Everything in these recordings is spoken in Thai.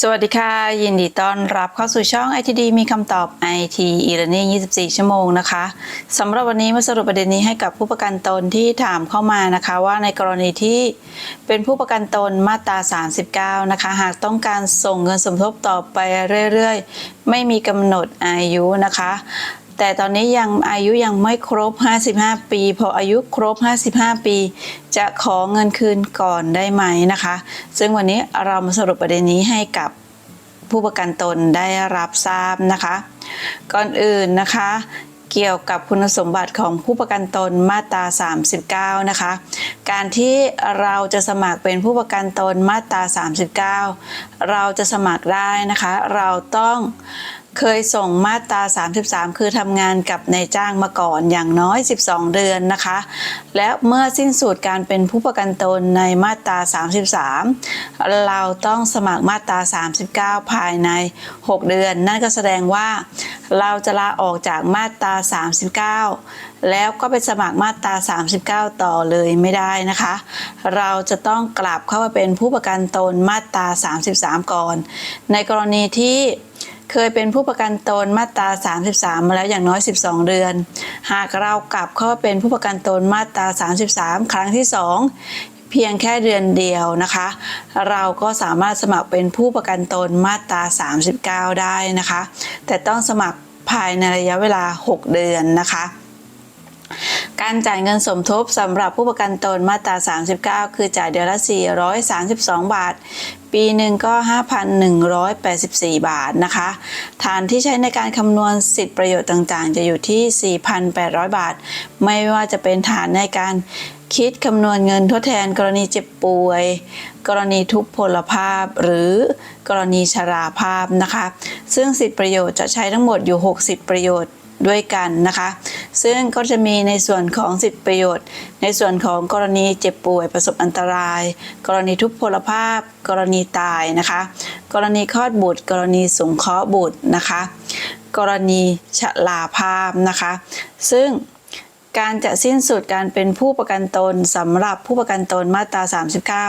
สวัสดีค่ะ ยินดีต้อนรับเข้าสู่ช่อง ITD มีคำตอบ IT e-learning 24 ชั่วโมงนะคะสำหรับวันนี้มาสรุปประเด็นนี้ให้กับผู้ประกันตนที่ถามเข้ามานะคะว่าในกรณีที่เป็นผู้ประกันตนมาตรา 39 นะคะ หากต้องการส่งเงินสมทบต่อไปเรื่อยๆ ไม่มีกำหนดอายุนะคะ แต่ตอนนี้ยังอายุยังไม่ครบ 55 ปี พออายุครบ 55 ปี จะขอเงินคืนก่อนได้ไหมนะคะ ซึ่งวันนี้เรามาสรุปประเด็นนี้ให้กับผู้ประกันตนได้รับทราบนะคะ ก่อนอื่นนะคะเกี่ยวกับคุณสมบัติของผู้ประกันตนมาตรา 39 นะคะ การที่เราจะสมัครเป็นผู้ประกันตนมาตรา 39 เราจะสมัครได้นะคะ เราต้อง เคยส่งมาตรา 33 คือทำงานกับนายจ้างมาก่อนอย่างน้อย 12 เดือนนะคะ และเมื่อสิ้นสุดการเป็นผู้ประกันตนในมาตรา 33 เราต้องสมัครมาตรา 39 ภายใน 6 เดือน นั่นก็แสดงว่าเราจะลาออกจากมาตรา 39 แล้วก็ไปสมัครมาตรา 39 ต่อเลยไม่ได้นะคะ เราจะต้องกลับเข้ามาเป็นผู้ประกันตนมาตรา 33 ก่อน ในกรณีที่ เคยเป็นผู้ประกันตนมาตรา 33 มาแล้วอย่างน้อย 12 เดือน หากเรากลับเข้ามาเป็นผู้ประกันตนมาตรา 33 ครั้งที่2เพียงแค่เดือนเดียวนะคะ เราก็สามารถสมัครเป็นผู้ประกันตนมาตรา 39 ได้นะคะ แต่ต้องสมัครภายในระยะเวลา 6 เดือนนะคะ การจ่ายเงินสมทบสำหรับผู้ประกันตนมาตรา 39 คือจ่ายเดือนละ 432 บาท ปีหนึ่งก็ 5,184 บาทนะคะ ฐานที่ใช้ในการคำนวณสิทธิประโยชน์ต่างๆ จะอยู่ที่ 4,800 บาท ไม่ว่าจะเป็นฐานในการคิดคำนวณเงินทดแทนกรณีเจ็บป่วย กรณีทุพพลภาพ หรือกรณีชราภาพนะคะ ซึ่งสิทธิประโยชน์จะใช้ทั้งหมดอยู่ 60 ประโยชน์ด้วยกันนะคะ ซึ่งก็จะมีในส่วนของสิทธิประโยชน์ ในส่วนของกรณีเจ็บป่วยประสบอันตราย กรณีทุพพลภาพ กรณีตายนะคะ กรณีคลอดบุตร กรณีสงเคราะห์บุตรนะคะ กรณีชราภาพนะคะ ซึ่งการจะสิ้นสุดการเป็นผู้ประกันตนสำหรับผู้ประกันตนมาตรา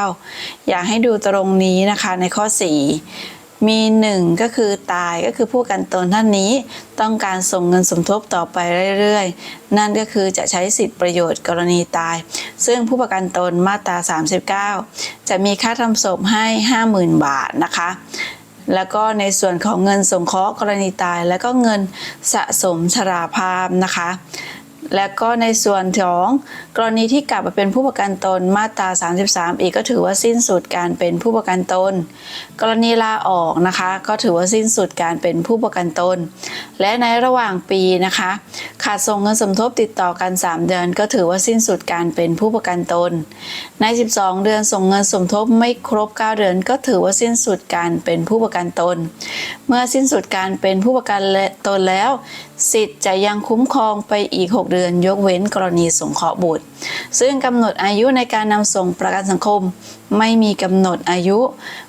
39 อยากให้ดูตรงนี้นะคะในข้อ 4 มีหนึ่งก็คือตายก็คือผู้ประกันตนท่านนี้ต้องการส่งเงินสมทบต่อไปเรื่อยๆ นั่นก็คือจะใช้สิทธิประโยชน์กรณีตาย ซึ่งผู้ประกันตนมาตรา 39 จะมีค่าทำศพให้ 50,000 บาทนะคะแล้วก็ในส่วนของเงินสงเคราะห์กรณีตาย แล้วก็เงินสะสมชราภาพนะคะ และก็ในส่วนของกรณีที่กลับมาเป็นผู้ประกันตนมาตรา 33 อีกก็ถือว่าสิ้นสุดการเป็นผู้ประกันตน กรณีลาออกนะคะ ก็ถือว่าสิ้นสุดการเป็นผู้ประกันตน และในระหว่างปีนะคะ ขาดส่งเงินสมทบติดต่อกัน 3 เดือน ก็ถือว่าสิ้นสุดการเป็นผู้ประกันตน ใน 12 เดือนส่งเงินสมทบไม่ครบ 9 เดือน ก็ถือว่าสิ้นสุดการเป็นผู้ประกันตน เมื่อสิ้นสุดการเป็นผู้ประกันตนแล้ว สิทธิ์จะยังคุ้มครองไปอีก 6 เดือน ยกเว้นกรณีสงเคราะห์บุตร ซึ่งกำหนดอายุในการนำส่งประกันสังคมไม่มีกำหนดอายุ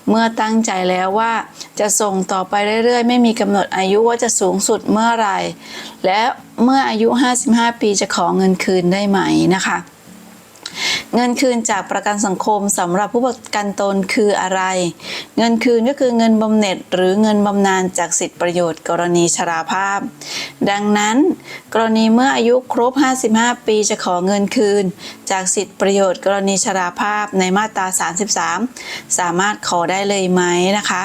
เมื่อตั้งใจแล้วว่าจะส่งต่อไปเรื่อยๆ ไม่มีกำหนดอายุว่าจะสูงสุดเมื่อไรและเมื่ออายุ 55 ปีจะขอเงินคืนได้ไหมนะคะ เงินคืนจากประกันสังคมสำหรับผู้ประกันตนคืออะไร เงินคืนก็คือเงินบำเหน็จหรือเงินบำนาญจากสิทธิประโยชน์ กรณีชราภาพ ดังนั้น กรณีเมื่ออายุครบ 55 ปีจะขอเงินคืน จากสิทธิประโยชน์ กรณีชราภาพในมาตรา 33 สามารถขอได้เลยไหมนะคะ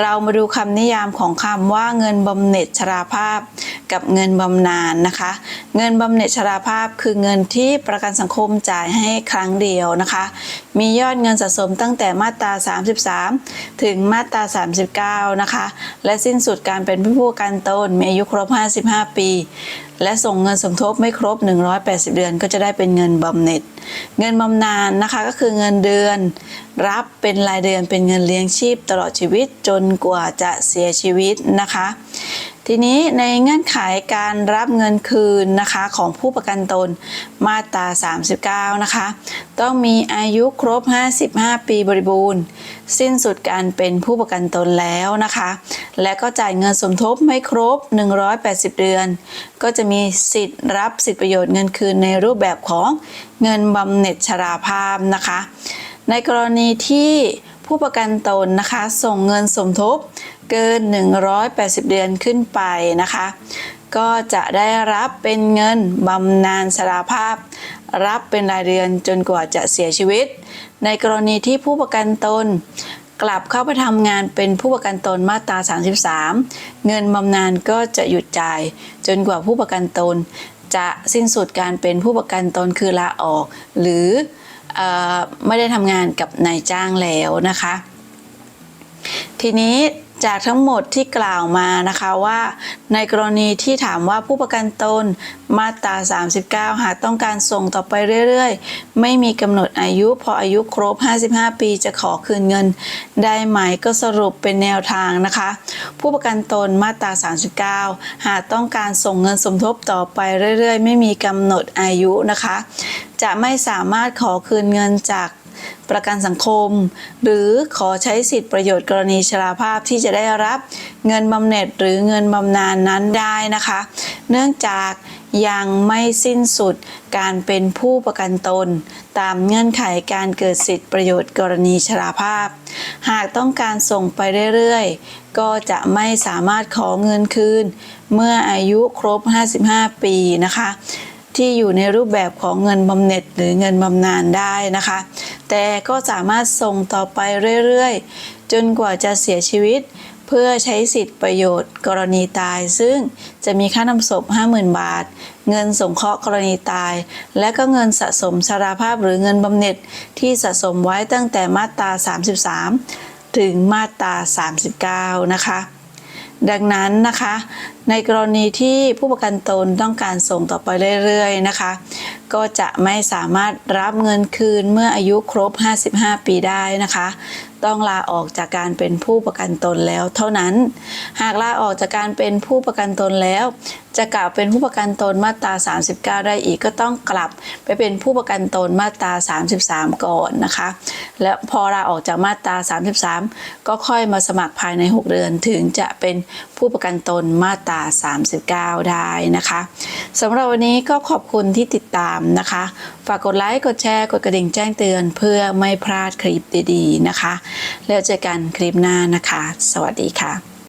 เรามาดูคำนิยามของคำว่าเงินบำเหน็จชราภาพ กับเงินบำนาญนะคะ เงินบำเหน็จชราภาพคือเงินที่ประกันสังคมจ่ายให้ครั้งเดียวนะคะ มียอดเงินสะสมตั้งแต่มาตรา 33 ถึงมาตรา 39 นะคะ และสิ้นสุดการเป็นผู้ประกันตนมีอายุครบ 55 ปี และส่งเงินสมทบไม่ครบ 180 เดือนก็จะได้เป็นเงินบำเหน็จ เงินบำนาญนะคะก็คือเงินเดือน รับเป็นรายเดือนเป็นเงินเลี้ยงชีพตลอดชีวิตจนกว่าจะเสียชีวิตนะคะ ทีนี้ในเงื่อนไขการรับเงินคืนนะคะของผู้ประกันตนมาตรา 39 นะคะ ต้องมีอายุครบ 55 ปีบริบูรณ์ สิ้นสุดการเป็นผู้ประกันตนแล้วนะคะ และก็จ่ายเงินสมทบไม่ครบ 180 เดือน ก็จะมีสิทธิ์รับสิทธิประโยชน์เงินคืนในรูปแบบของเงินบำเหน็จชราภาพนะคะ ในกรณีที่ผู้ประกันตนนะคะ ส่งเงินสมทบ เกิน 180 เดือนขึ้นไปนะคะ ก็จะได้รับเป็นเงินบำนาญชราภาพ รับเป็นรายเดือนจนกว่าจะเสียชีวิต ในกรณีที่ผู้ประกันตนกลับเข้าไปทำงานเป็นผู้ประกันตนมาตรา 33 เงินบำนาญก็จะหยุดจ่าย จนกว่าผู้ประกันตน จะสิ้นสุดการเป็นผู้ประกันตนคือลาออก หรือออไม่ได้ทำงานกับนายจ้างแล้วนะคะ ทีนี้ จากทั้งหมดที่กล่าวมานะคะว่า ในกรณีที่ถามว่าผู้ประกันตนมาตรา 39 หากต้องการส่งต่อไปเรื่อยๆ ไม่มีกำหนดอายุ พออายุครบ 55 ปีจะขอคืนเงิน ได้ไหมก็สรุปเป็นแนวทางนะคะ ผู้ประกันตนมาตรา 39 หากต้องการส่งเงินสมทบต่อไปเรื่อยๆ ไม่มีกำหนดอายุนะคะ จะไม่สามารถขอคืนเงินจาก ประกันสังคม หรือขอใช้สิทธิประโยชน์กรณีชราภาพที่จะได้รับเงินบำเหน็จหรือเงินบำนาญนั้นได้นะคะ เนื่องจากยังไม่สิ้นสุดการเป็นผู้ประกันตน ตามเงื่อนไขการเกิดสิทธิประโยชน์กรณีชราภาพ หากต้องการส่งไปเรื่อยๆ ก็จะไม่สามารถขอเงินคืน เมื่ออายุครบ 55 ปีนะคะ ที่อยู่ในรูปแบบของเงินบำเหน็จหรือเงินบำนาญได้นะคะ แต่ก็สามารถส่งต่อไปเรื่อยๆ จนกว่าจะเสียชีวิต เพื่อใช้สิทธิประโยชน์ กรณีตาย ซึ่งจะมีค่านำศพ 50,000 บาท เงินสงเคราะห์กรณีตาย และก็เงินสะสมชราภาพหรือเงินบำเหน็จที่สะสมไว้ตั้งแต่มาตรา 33 ถึงมาตรา 39 นะคะ ดังนั้นนะคะ ในกรณีที่ผู้ประกันตนต้องการส่งต่อไปเรื่อยๆนะคะ ก็จะไม่สามารถรับเงินคืนเมื่ออายุครบ 55 ปีได้นะคะ ต้องลาออกจากการเป็นผู้ประกันตนแล้วเท่านั้น หากลาออกจากการเป็นผู้ประกันตนแล้วจะกลับเป็นผู้ประกันตนมาตรา 39 ได้อีกก็ต้องกลับไปเป็นผู้ประกันตนมาตรา 33 ก่อนนะคะ และพอลาออกจากมาตรา 33 ก็ค่อยมาสมัครภายใน 6 เดือนถึงจะเป็นผู้ประกันตนมาตรา 39 ได้นะคะสำหรับวันนี้ก็ขอบคุณที่ติดตามนะคะ ฝากกดไลค์ กดแชร์ กดกระดิ่งแจ้งเตือน เพื่อไม่พลาดคลิปดีๆนะคะ แล้วเจอกันคลิปหน้านะคะ สวัสดีค่ะ